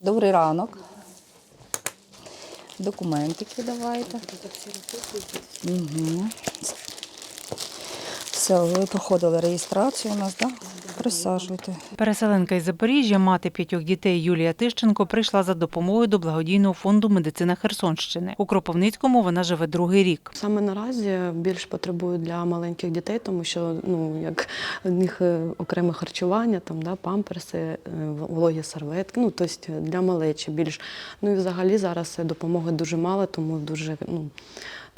Добрий ранок. Документики давайте. Угу. Все, ви проходили реєстрацію у нас, так? Да? Присаджуйте. Переселенка із Запоріжжя, мати п'ятьох дітей Юлія Тищенко прийшла за допомогою до благодійного фонду медицина Херсонщини. У Кропивницькому вона живе другий рік. Саме наразі більш потребують для маленьких дітей, тому що ну як в них е, окреме харчування, там да памперси, е, вологі серветки. Ну тобто для малечі більш. Ну і взагалі зараз е, допомоги дуже мало, тому дуже ну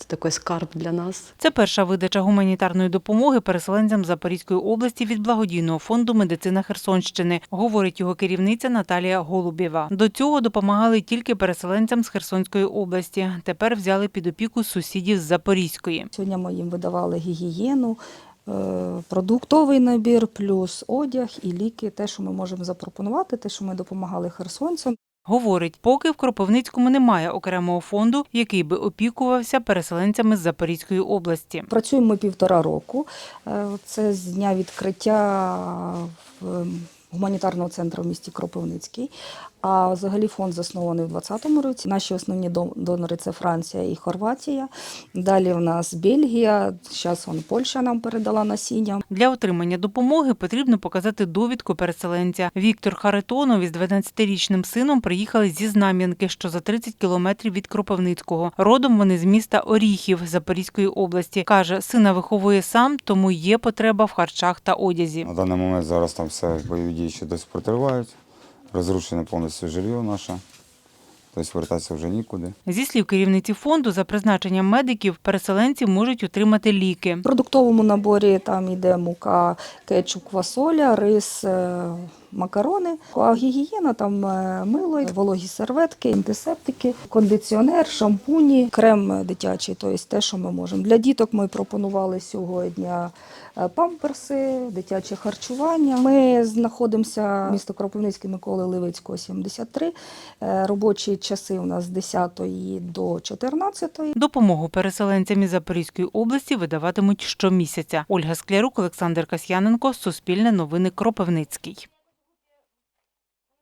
це такий скарб для нас. Це перша видача гуманітарної допомоги переселенцям Запорізької області від благодійного фонду медицина Херсонщини, говорить його керівниця Наталія Голубєва. До цього допомагали тільки переселенцям з Херсонської області. Тепер взяли під опіку сусідів з Запорізької. Сьогодні ми їм видавали гігієну, е, продуктовий набір, плюс одяг і ліки, те, що ми можемо запропонувати, те, що ми допомагали херсонцям. Говорить, поки в Кропивницькому немає окремого фонду, який би опікувався переселенцями з Запорізької області. Працюємо півтора року. Е, Це з дня відкриття в гуманітарного центру в місті Кропивницький. А взагалі фонд заснований у 2020 році. Наші основні дон- донори це Франція і Хорватія. Далі в нас Бельгія. Зараз вон Польща нам передала насіння. Для отримання допомоги потрібно показати довідку переселенця. Віктор Харитонов із 12-річним сином приїхали зі Знам'янки, що за 30 кілометрів від Кропивницького. Родом вони з міста Оріхів Запорізької області. Каже, сина виховує сам, тому є потреба в харчах та одязі. На даний момент зараз там все бойові дії ще досі протривають. Розрушене повністю жилье наше. Тобто вертатися вже нікуди. Зі слів керівниці фонду, за призначенням медиків, переселенці можуть отримати ліки. В продуктовому наборі там йде мука, кетчуп, квасоля, рис, е, макарони. А гігієна там е, мило, вологі серветки, антисептики, кондиціонер, шампуні, крем дитячий, тобто те, що ми можемо. Для діток ми пропонували сьогодні е, памперси, дитяче харчування. Ми знаходимося в місто Кропивницьке Миколи Левицького, 73. Е, Робочі часи у нас з 10 до 14. Допомогу переселенцям із Запорізької області видаватимуть щомісяця. Ольга Склярук, Олександр Касьяненко, Суспільне новини Кропивницький.